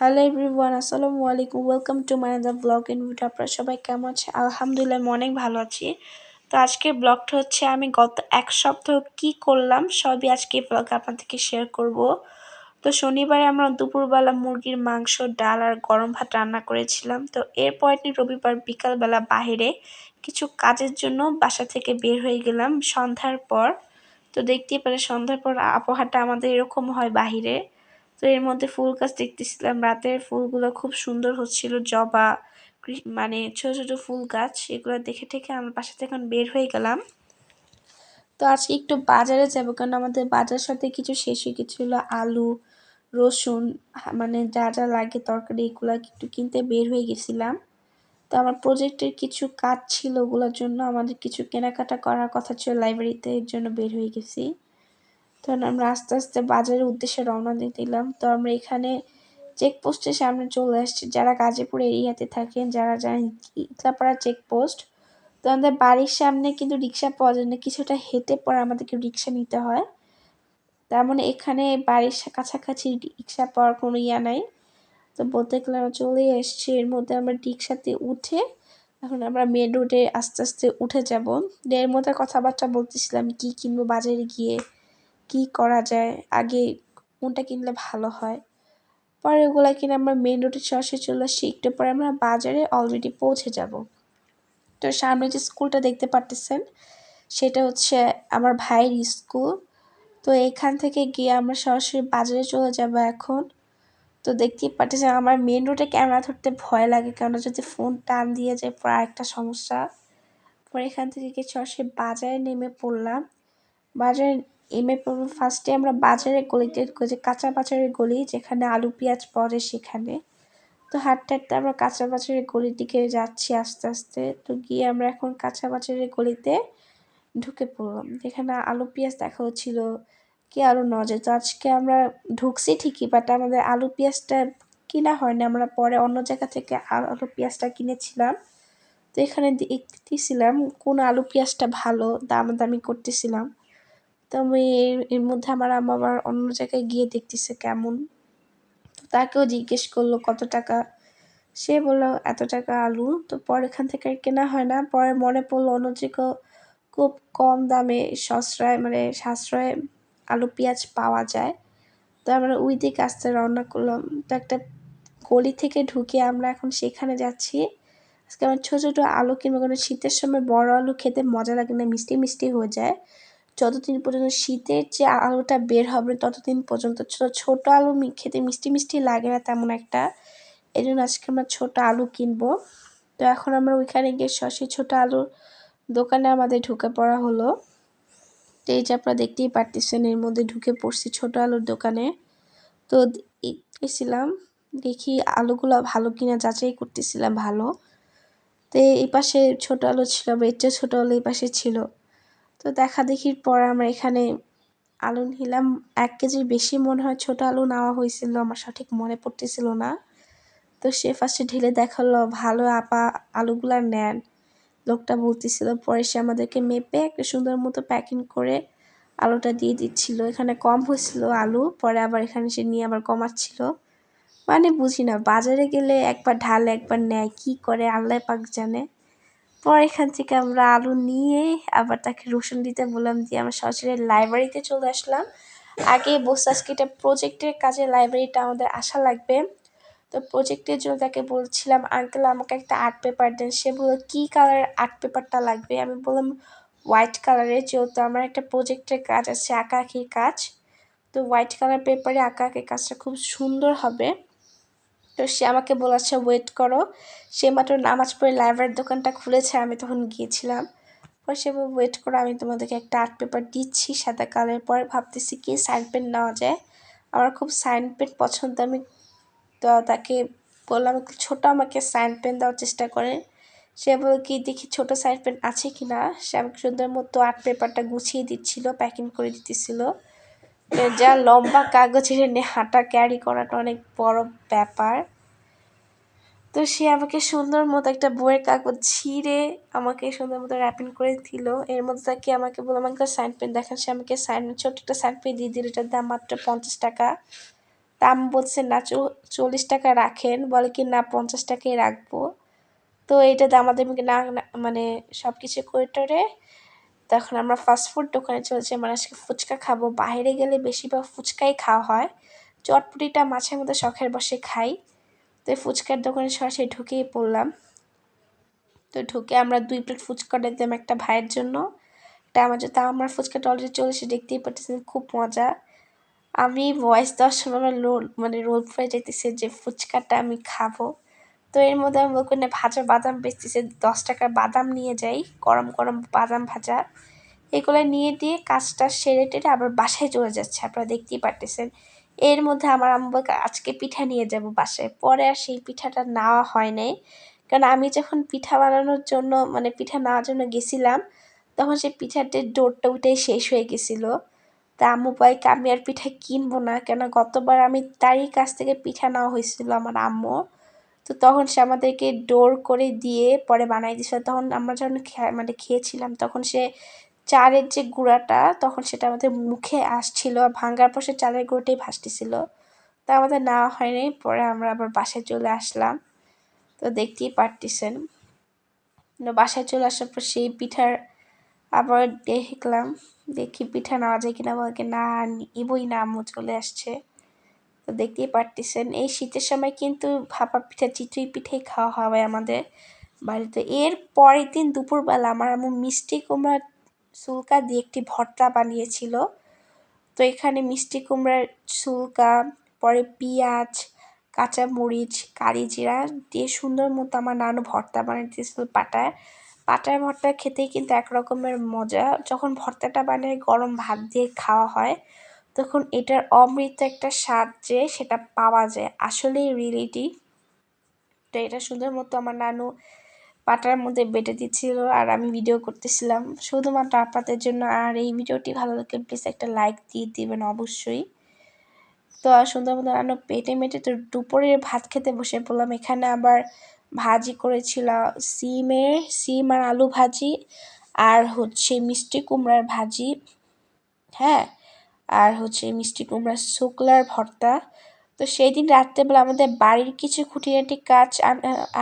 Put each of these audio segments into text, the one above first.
Hello everyone আসসালামু আলাইকুম welcome to my the blog in video আপনারা সবাই কেমন আছে আলহামদুলিল্লাহ, আমি অনেক ভালো আছি। তো আজকের ব্লগটা হচ্ছে, আমি গত এক সপ্তাহ কি করলাম সবই আজকে ব্লগ আপনাদেরকে শেয়ার করব। তো শনিবারে আমরা দুপুরবেলা মুরগির মাংস, ডাল আর গরম ভাত রান্না করেছিলাম। তো এরপর রবিবার বিকালবেলা বাহিরে কিছু কাজের জন্য বাসা থেকে বের হয়ে গেলাম সন্ধ্যার পর। তো দেখতেই পারে সন্ধ্যার পর আবহাওয়াটা আমাদের এরকম হয় বাহিরে। তো এর মধ্যে ফুল গাছ দেখতেছিলাম। রাতের ফুলগুলো খুব সুন্দর হচ্ছিল, জবা মানে ছোট ছোট ফুল গাছ, এগুলো দেখে ঠেকে আমার বাসা থেকে এখন বের হয়ে গেলাম। তো আজকে একটু বাজারে যাব, কারণ আমাদের বাজার সাথে কিছু শেষ হয়ে গেছিল আলু, রসুন মানে যা যা লাগে তরকারি, এগুলো একটু কিনতে বের হয়ে গেছিলাম। তো আমার প্রজেক্টের কিছু কাজ ছিল, ওগুলোর জন্য আমাদের কিছু কেনাকাটা করার কথা ছিল, লাইব্রেরিতে এর জন্য বের হয়ে গেছি। তখন আমরা আস্তে আস্তে বাজারের উদ্দেশ্যে রওনা দিয়ে দিলাম। তো আমরা এখানে চেকপোস্টের সামনে চলে আসছি। যারা গাজীপুর এরিয়াতে থাকেন, যারা জানেন ইতলাপাড়া চেকপোস্ট তো আমাদের বাড়ির সামনে কিন্তু রিক্সা পাওয়া যায় না। কিছুটা হেঁটে পরে আমাদেরকে রিক্সা নিতে হয়। তেমন মানে এখানে বাড়ির কাছাকাছি রিক্সা পাওয়ার কোনো ইয়া নাই। তো বলতে গেলে আমরা চলে এসছি। এর মধ্যে আমরা রিক্সাতে উঠে এখন আমরা মেন রোডে আস্তে আস্তে উঠে যাব। এর মধ্যে কথাবার্তা বলতেছিলাম, কি কিনবো বাজারে গিয়ে। কি করা যায়? আগে কোনটা কিনলে ভালো হয়? পরে ওগুলো কিনে আমরা মেন রোডে সরাসরি চলে আসছি একটু পরে আমরা বাজারে অলরেডি পৌঁছে যাব। তো সামনে যে স্কুলটা দেখতে পারতেছেন, সেটা হচ্ছে আমার ভাইয়ের স্কুল তো এখান থেকে গিয়ে আমরা সরাসরি বাজারে চলে যাব এখন। তো দেখতেই পাচ্ছেন আমার মেন রোডে ক্যামেরা ধরতে ভয় লাগে কেন যদি ফোন টান দিয়ে যায়, পরে আরেকটা সমস্যা। পরে এখান থেকে গিয়ে সরাসরি বাজারে নেমে পড়লাম। বাজারে এমএ পড়ব ফার্স্টে আমরা বাজারে গলিতে যে কাঁচা বাজারের গলি, যেখানে আলু, পেঁয়াজ পড়ে সেখানে। তো হাঁটতে হাঁটতে আমরা কাঁচা বাজারের গলির দিকে যাচ্ছি আস্তে আস্তে। তো গিয়ে আমরা এখন কাঁচা বাজারের গলিতে ঢুকে পড়লাম। যেখানে আলু, পেঁয়াজ দেখা হচ্ছিল কি আরও নজে তো আজকে আমরা ঢুকছি ঠিকই বাট আমাদের আলু, পেঁয়াজটা কিনা হয়নি। আমরা পরে অন্য জায়গা থেকে আলু, পেঁয়াজটা কিনেছিলাম। তো এখানে দেখতেছিলাম কোন আলু, পেঁয়াজটা ভালো, দামাদামি করতেছিলাম। তো আমি এর মধ্যে আমার আম্মা আবার অন্য জায়গায় গিয়ে দেখতেছে কেমন। তাকেও জিজ্ঞেস করল, কত টাকা? সে বলল, এত টাকা আলু। তো পরে এখান থেকে আর কেনা হয় না। পরে মনে পড়ল অন্য যে খুব কম দামে সশ্রয় মানে সাশ্রয়ে আলু, পেঁয়াজ পাওয়া যায়। তো আমরা ওই দিকে আসতে রওনা করলাম। তো একটা গলি থেকে ঢুকে আমরা এখন সেখানে যাচ্ছি। আজকে আমার ছোটো ছোটো আলু কিনবো, কারণ শীতের সময় বড় আলু খেতে মজা লাগে না, মিষ্টি মিষ্টি হয়ে যায়। যতদিন পর্যন্ত শীতের যে আলুটা বের হবে, ততদিন পর্যন্ত ছোটো আলু খেতে মিষ্টি মিষ্টি লাগে না তেমন একটা। এই জন্য আজকে আমরা ছোটো আলু কিনবো। তো এখন আমরা ওইখানে গিয়ে সসি ছোটো আলুর দোকানে আমাদের ঢুকে পড়া হলো। তো এই যে আপনারা দেখতেই পারতেছেন, এর মধ্যে ঢুকে পড়ছি ছোটো আলুর দোকানে। তো গেছিলাম দেখি আলুগুলো ভালো কিনা, যাচাই করতেছিলাম ভালো। তো এই পাশে ছোটো আলু ছিল এর চেয়ে ছোটো আলু এই পাশে ছিল। তো দেখা দেখির পর আমরা এখানে আলু নিলাম। এক কেজির বেশি মনে হয় ছোটো আলু নেওয়া হয়েছিল, আমার সঠিক মনে পড়তেছিল না। তো সে ফার্স্টে ঢেলে দেখাল, ভালো আপা, আলুগুলা নেন। লোকটা বলতেছিল, পরে সে আমাদেরকে মেপে একটা সুন্দর মতো প্যাকিং করে আলুটা দিয়ে দিচ্ছিল। এখানে কম হয়েছিল আলু, পরে আবার এখানে সে নিয়ে আবার কমাচ্ছিল। মানে বুঝি না, বাজারে গেলে একবার ঢাল একবার নেয়, কি করে, আল্লাহ পাক জানে। পর এখান থেকে আমরা আলু নিয়ে আবার তাকে রসুন দিতে বললাম দিয়ে আমরা সরাসরি লাইব্রেরিতে চলে আসলাম। আগে বসে আজকে এটা প্রজেক্টের কাজে লাইব্রেরিটা আমাদের আসা লাগবে। তো প্রজেক্টের জন্য তাকে বলছিলাম আঙ্কেল আমাকে একটা আর্ট পেপার দেন। সে বলল, কী কালারের আর্ট পেপারটা লাগবে? আমি বললাম হোয়াইট কালারের যেহেতু আমার একটা প্রজেক্টের কাজ আছে, আঁকা আঁকির কাজ। তো হোয়াইট কালার পেপারে আঁকা আঁকির কাজটা খুব সুন্দর হবে। তো সে আমাকে বলেছে ওয়েট করো। সে মাত্র নামাজ পড়ে লাইব্রেরির দোকানটা খুলেছে, আমি তখন গিয়েছিলাম। পর সে ওয়েট করো, আমি তোমাদেরকে একটা আর্ট পেপার দিচ্ছি, সাদা কালারের। পরে ভাবতেছি কি, সাইন পেন নেওয়া যায়। আমার খুব সাইন পেন পছন্দ, আমি তো তাকে বললাম ছোটো আমাকে সাইন পেন দেওয়ার চেষ্টা করে। সে বল কি, দেখি ছোটো সাইন পেন আছে কি না সে আমাকে সুন্দর মতো আর্ট পেপারটা গুছিয়ে দিচ্ছিল, প্যাকিং করে দিতেছিল। যা লম্বা কাগজের এনে হাঁটা ক্যারি করাটা অনেক বড় ব্যাপার। তো সে আমাকে সুন্দর মতো একটা বইয়ের কাগজ ছিঁড়ে আমাকে সুন্দর মতো র্যাপিং করে দিল। এর মধ্যে তাকে আমাকে বললাম আমাকে সাইন পেন দেখান। সে আমাকে সাইন ছোট্ট একটা সাইন পেন দিয়ে দিল। এটার দাম মাত্র পঞ্চাশ টাকা। দাম বলছে, না চল্লিশ টাকা রাখেন। বলে কি, না, পঞ্চাশ টাকাই রাখব। তো এটাতে আমাদের না মানে সব কিছু করে টরে তখন আমরা ফাস্টফুড দোকানে চলছে মানে আজকে ফুচকা খাব। বাইরে গেলে বেশিরভাগ ফুচকাই খাওয়া হয়। চটপটিটা মাছের মধ্যে শখের বসে খাই। তো ফুচকার দোকানে সরাসরি ঢুকেই পড়লাম। তো ঢুকে আমরা দুই প্লেট ফুচকা দিলাম একটা ভাইয়ের জন্য। এটা আমার তা আমার ফুচকাটা অলরেডি চলেছে দেখতেই পাচ্ছেন খুব মজা। আমি ভয়েস দেওয়ার সময় আমার রোল মানে রোল ফ্রাই যেতেছে যে ফুচকাটা আমি খাব। তো এর মধ্যে আমি ওখানে ভাজা বাদাম বেচতেছে, দশ টাকার বাদাম নিয়ে যাই, গরম গরম বাদাম ভাজা। এগুলো নিয়ে দিয়ে কাজটা সেরে টেরে আবার বাসায় চলে যাচ্ছে, আপনারা দেখতেই পারতেছেন। এর মধ্যে আমার আম্মু আজকে পিঠা নিয়ে যাব বাসায়। পরে আর সেই পিঠাটা নেওয়া হয় নাই। কারণ আমি যখন পিঠা বানানোর জন্য মানে পিঠা নেওয়ার জন্য গেছিলাম, তখন সেই পিঠাটির ডোরটা উঠেই শেষ হয়ে গেছিল। তা আম্মু বাইক আমি আর পিঠা কিনবো না। কেন গতবার আমি তারই কাছ থেকে পিঠা নেওয়া হয়েছিল আমার আম্মু তো তখন সে আমাদেরকে ডোর করে দিয়ে পরে বানাই দিয়েছিল। তখন আমরা যখন মানে খেয়েছিলাম, তখন সে চালের যে গুঁড়াটা, তখন সেটা আমাদের মুখে আসছিল ভাঙ্গার পর সে চালের গুঁড়োটাই ভাসতেছিল। তা আমাদের নেওয়া হয়নি, পরে আমরা আবার বাসায় চলে আসলাম। তো দেখতেই পারতেছেন। বাসায় চলে আসার পর সেই পিঠার আবার দেখলাম, দেখি পিঠা নেওয়া যায় কিনা বলকে না, নিবই না আম্মু চলে আসছে। তো দেখতেই পারতেছেন, এই শীতের সময় কিন্তু ভাপা পিঠা, চিতই পিঠেই খাওয়া হবে আমাদের বাড়িতে। এর পরের দিন দুপুরবেলা আমার আম্মু মিষ্টি কুমড়ার সুলকা দিয়ে একটি ভর্তা বানিয়েছিল। তো এখানে মিষ্টি কুমড়ার সুলকা পরে পেঁয়াজ, কাঁচামরিচ কারি জিরা দিয়ে সুন্দর মতো আমার নানু ভর্তা বানিয়ে দিয়েছিল পাটায়। পাটায় ভর্তা খেতেই কিন্তু এক রকমের মজা। যখন ভর্তাটা বানিয়ে গরম ভাত দিয়ে খাওয়া হয়। তখন এটার অমৃত একটা স্বাদ যে সেটা পাওয়া যায়। আসলেই রিয়েলিটি তো এটা সুন্দর মতো আমার নানু পাটার মধ্যে বেটে দিচ্ছিল আর আমি ভিডিও করতেছিলাম। শুধুমাত্র আপনাদের জন্য আর এই ভিডিওটি ভালো লাগলে প্লিজ একটা লাইক দিয়ে দিবেন অবশ্যই। তো সুন্দর মতো রান্না পেটে মেটে তো দুপুরে ভাত খেতে বসে পড়লাম। এখানে আবার ভাজি করেছিল সিমের সিম আর আলু ভাজি আর হচ্ছে মিষ্টি কুমড়ার ভাজি। হ্যাঁ? আর হচ্ছে মিষ্টি কুমড়ার শুকলার ভর্তা। তো সেই দিন রাত্রেবেলা আমাদের বাড়ির কিছু খুঁটিনাটি কাজ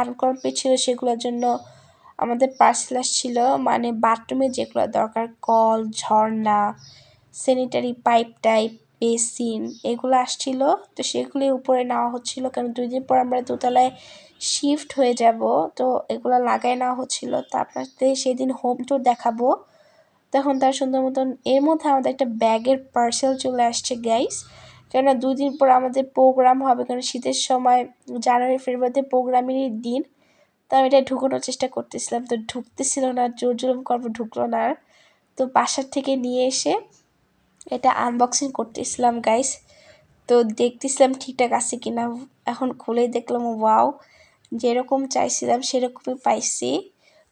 আনকমপ্লিট ছিল সেগুলোর জন্য আমাদের পার্সেল আসছিল। মানে বাথরুমে যেগুলো দরকার, কল, ঝর্ণা স্যানিটারি পাইপ টাইপ বেসিন এগুলো আসছিল। তো সেগুলি উপরে নেওয়া হচ্ছিল, কারণ দুই দিন পর আমরা দোতলায় শিফট হয়ে যাব। তো এগুলো লাগাই নেওয়া হচ্ছিল। তো আপনাদের সেদিন হোম টুর দেখাবো। তখন তার সুন্দর মতন এর মধ্যে আমাদের একটা ব্যাগের পার্সেল চলে আসছে গ্যাস কেননা দুদিন পর আমাদের প্রোগ্রাম হবে কারণ শীতের সময় জানুয়ারি ফেব্রুয়ারিতে প্রোগ্রামেরই দিন। তো আমি এটা ঢুকানোর চেষ্টা করতেছিলাম, তো ঢুকতেছিল না, জোর জোর করব, ঢুকলো না। তো বাসার থেকে নিয়ে এসে এটা আনবক্সিং করতেছিলাম গাইস তো দেখতেছিলাম ঠিকঠাক আছে কিনা। এখন খুলেই দেখলাম ওয়াও যেরকম চাইছিলাম সেরকমই পাইছি।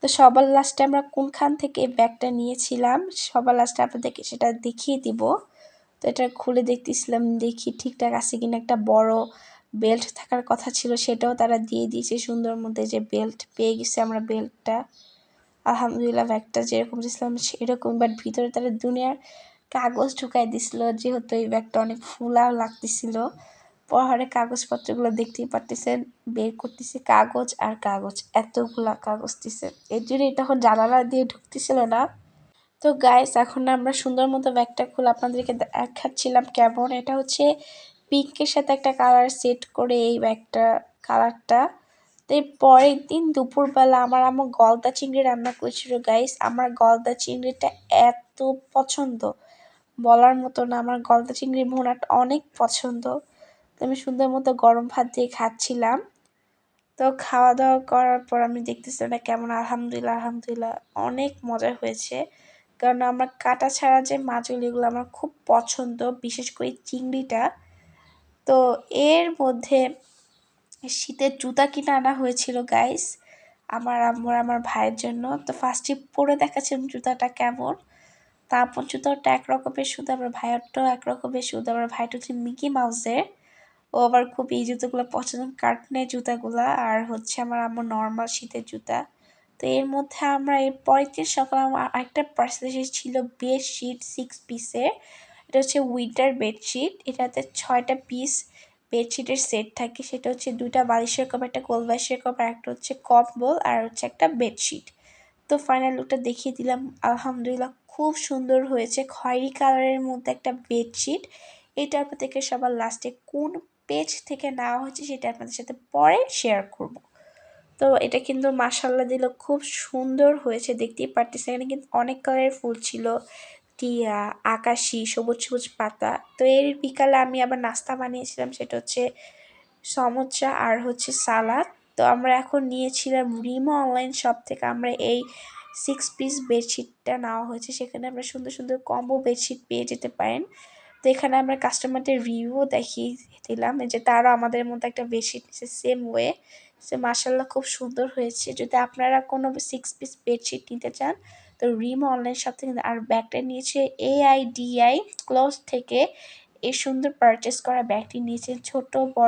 তো সবার লাস্টে আমরা কোনখান থেকে ব্যাগটা নিয়েছিলাম? সবার লাস্টে আপনাদেরকে সেটা দেখিয়ে দিব। তো এটা খুলে দেখতেছিলাম, দেখি ঠিকঠাক আছে কিনা। একটা বড় বেল্ট থাকার কথা ছিল, সেটাও তারা দিয়ে দিয়েছে সুন্দর মধ্যে যে বেল্ট পেয়ে গেছে আমরা বেল্টটা আলহামদুলিল্লাহ ব্যাগটা যেরকম দিয়েছিলাম, সেরকম। বাট ভিতরে তারা দুনিয়ার কাগজ ঢুকাই দিছিল, যেহেতু এই ব্যাগটা অনেক ফুলাও লাগতেছিল। পহাড়ে কাগজপত্রগুলো দেখতেই পারতেছেন, বের করতেছে কাগজ আর কাগজ, এতগুলা কাগজ দিছে। এর জন্যই তখন জানালা দিয়ে ঢুকতেছিল না। তো গাইস এখন আমরা সুন্দর মতো ব্যাগটা খুলে আপনাদেরকে দেখাচ্ছিলাম কেমন। এটা হচ্ছে পিঙ্কের সাথে একটা কালার সেট করে এই ব্যাগটা কালারটা তো পরের দিন দুপুরবেলা আমার আমার গলদা চিংড়ি রান্না করেছিল গাইস আমার গলদা চিংড়িটা এত পছন্দ। বলার মতো না, আমার গলদা চিংড়ি ভোনাটা অনেক পছন্দ। তো আমি সুন্দর মতো গরম ভাত দিয়ে খাচ্ছিলাম। তো খাওয়া দাওয়া করার পর আমি দেখতেছি না কেমন, আলহামদুলিল্লাহ আলহামদুলিল্লাহ, অনেক মজা হয়েছে। কারণ আমার কাটা ছাড়া যে মাছগুলিগুলো আমার খুব পছন্দ, বিশেষ করে চিংড়িটা। তো এর মধ্যে শীতের জুতা কিনে আনা হয়েছিল গাইস আমার আম্মুর, আমার ভাইয়ের জন্য। তো ফার্স্টে পরে দেখাচ্ছিলাম জুতাটা কেমন। তারপর জুতাটা এক রকমের শুধু আমার ভাইয়েরটাও এক রকমের শুধু আমার ভাইটা হচ্ছে মিকি মাউসের ও আবার খুব এই জুতোগুলো পছন্দ, কার্টনের জুতাগুলো আর হচ্ছে আমার আমার নর্মাল শীতের জুতা। তো এর মধ্যে আমরা এর পরের দিন সকালে আমার আরেকটা পার্সেল ছিল বেডশিট সিক্স পিসের এটা হচ্ছে উইন্টার বেডশিট এটাতে ছয়টা পিস বেডশিটের সেট থাকে। সেটা হচ্ছে দুটা বালিশের কভার একটা কোল বালিশের কভার একটা হচ্ছে কম্বল আর হচ্ছে একটা বেডশিট তো ফাইনাল লুকটা দেখিয়ে দিলাম। আলহামদুলিল্লাহ খুব সুন্দর হয়েছে। খয়েরি কালারের মধ্যে একটা বেডশিট এটা আপনাদেরকে সবার লাস্টে কোন পেজ থেকে নেওয়া হয়েছে, সেটা আপনাদের সাথে পরে শেয়ার করব। তো এটা কিন্তু মাসাল্লা দিল, খুব সুন্দর হয়েছে, দেখতেই পারতেছে এখানে কিন্তু অনেক কালারের ফুল ছিল, টিয়া, আকাশি, সবুজ সবুজ পাতা। তো এর বিকালে আমি আবার নাস্তা বানিয়েছিলাম, সেটা হচ্ছে সমোচা আর হচ্ছে সালাদ। তো আমরা এখন নিয়েছিলাম রিমো অনলাইন শপ থেকে, আমরা এই সিক্স পিস বেডশিটটা নেওয়া হয়েছে। সেখানে আমরা সুন্দর সুন্দর কম্বো বেডশিট পেয়ে যেতে পারেন। তো এখানে আমরা কাস্টমারদের রিভিউ দেখিয়ে দিলাম। যে তারা আমাদের মধ্যে একটা বেডশিট নিচ্ছে সেম ওয়ে সে মাসাল্লাহ খুব সুন্দর হয়েছে। যদি আপনারা কোনো সিক্স পিস বেডশিট নিতে চান, তো রিম অনলাইন শপ থেকে আর ব্যাগটা নিয়েছে এআইডিআই ক্লোজ থেকে। এই সুন্দর পারচেস করা ব্যাগটি নিয়েছে ছোট, বড়